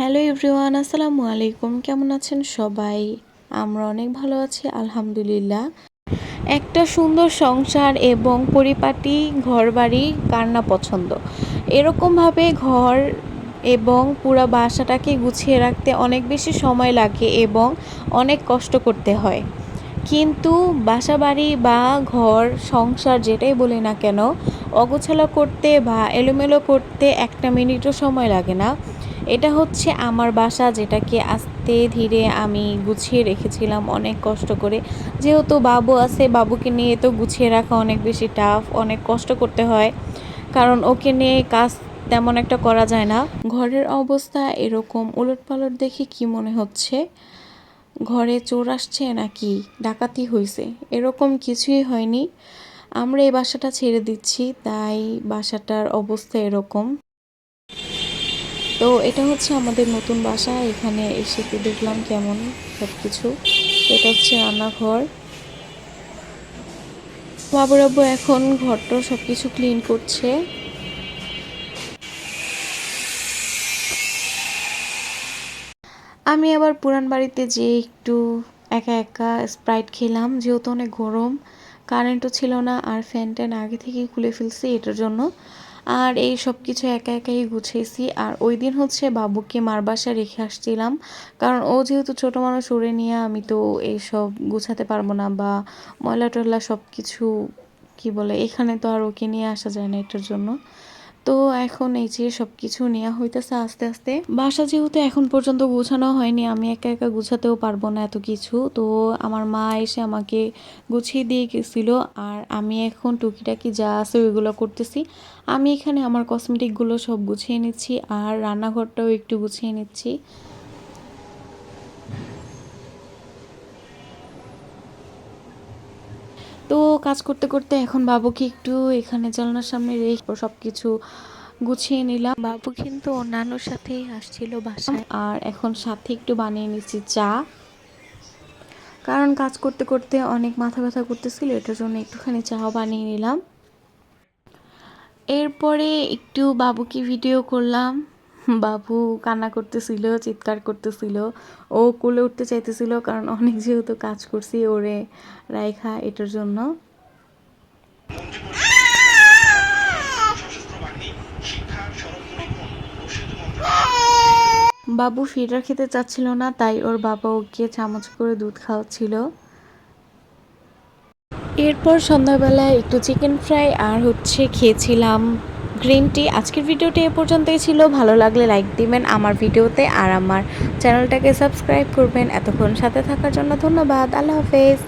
Hello everyone, আসসালামু আলাইকুম। কেমন আছেন সবাই? আমরা অনেক ভালো আছি, আলহামদুলিল্লাহ। একটা সুন্দর সংসার এবং পরিপাটি ঘরবাড়ি কার না পছন্দ? এরকমভাবে ঘর এবং পুরো বাসাটাকে গুছিয়ে রাখতে অনেক বেশি সময় লাগে এবং অনেক কষ্ট করতে হয়। কিন্তু বাসা বাড়ি বা ঘর, সংসার যেটাই বলি না কেন, অগোছালো করতে বা এলোমেলো করতে একটা মিনিটও সময় লাগে না। এটা হচ্ছে আমার বাসা যেটাকে আস্তে ধীরে আমি গুছিয়ে রেখেছিলাম অনেক কষ্ট করে। যেহেতু বাবু আছে, বাবুকে নিয়ে তো গুছিয়ে রাখা অনেক বেশি টাফ অনেক কষ্ট করতে হয়। কারণ ওকে নিয়ে কাজ তেমন একটা করা যায় না। ঘরের অবস্থা এরকম, উলটপালট দেখে কি মনে হচ্ছে? ঘরে চোর আসছে নাকি? ডাকাতি হয়েছে এরকম কিছুই হয়নি। আমরা এই বাসাটা ছেড়ে দিচ্ছি, তাই বাসাটার অবস্থা এরকম। তো এটা হচ্ছে আমাদের নতুন বাসা, এখানে এসে একটু দেখলাম কেমন সব কিছু এটা হচ্ছে রান্নাঘর। বাবুরাব্বু এখন ঘরটা সব কিছু ক্লিন করছে। আমি আবার পুরান বাড়িতে যে একটু একা একা স্প্রাইট খেলাম, যেহেতু অনেক গরম। কারেন্টও ছিল না, আর ফ্যান ট্যান আগে থেকেই খুলে ফেলছি এটার জন্য। আর এই সব কিছু একা একাই গুছিয়েছি আর ওই দিন হচ্ছে বাবুকে মার বাসায় রেখে আসছিলাম। কারণ ও যেহেতু ছোট মানুষ উড়ে নিয়ে আমি তো এইসব গুছাতে পারব না বা ময়লা টয়লা সব কিছু কি বলে, এখানে তো আর ওকে নিয়ে আসা যায় না এটার জন্য। তো এখন এই যে সব কিছু নেওয়া হইতেছে আস্তে আস্তে। বাসা যেহেতু এখন পর্যন্ত গুছানো হয়নি, আমি একা একা গুছাতেও পারব না এত কিছু। তো আমার মা এসে আমাকে গুছিয়ে দিয়ে গেছিল, আর আমি এখন টুকিটাকি যা আছে ওইগুলো করতেছি। আমি এখানে আমার কসমেটিকগুলো সব গুছিয়ে নিচ্ছি, আর রান্নাঘরটাও একটু গুছিয়ে নিচ্ছি। তো কাজ করতে করতে এখন বাবুকে একটু এখানে জানলার সামনে রেখে সব কিছু গুছিয়ে নিলাম। বাবু কিন্তু অন্যান্যর সাথেই আসছিল বাসায়। আর এখন সাথে একটু বানিয়ে নিচ্ছি চা। কারণ কাজ করতে করতে অনেক মাথা ব্যথা করতেছিল এটার জন্য একটুখানি চা বানিয়ে নিলাম। এরপরে একটু বাবুকে ভিডিও করলাম। বাবু কান্না করতেছিল, চিৎকার করতেছিল। ও কোলে উঠতে চাইতেছিল, কারণ অনেক যেহেতু কাজ করছি ওরে রাইখা এটার জন্য। বাবু ফিডার খেতে চাচ্ছিল না, তাই ওর বাবা ওকে চামচ করে দুধ খাওয়াচ্ছিল। এরপর সন্ধ্যাবেলায় একটু চিকেন ফ্রাই আর হচ্ছে খেয়েছিলাম। Green tea. আজকের ভিডিওটি এ পর্যন্তই ছিল। ভালো লাগলে লাইক দিবেন আমার ভিডিওতে আর আমার চ্যানেলটাকে সাবস্ক্রাইব করবেন। এতক্ষণ সাথে থাকার জন্য ধন্যবাদ। আল্লাহ হাফেজ।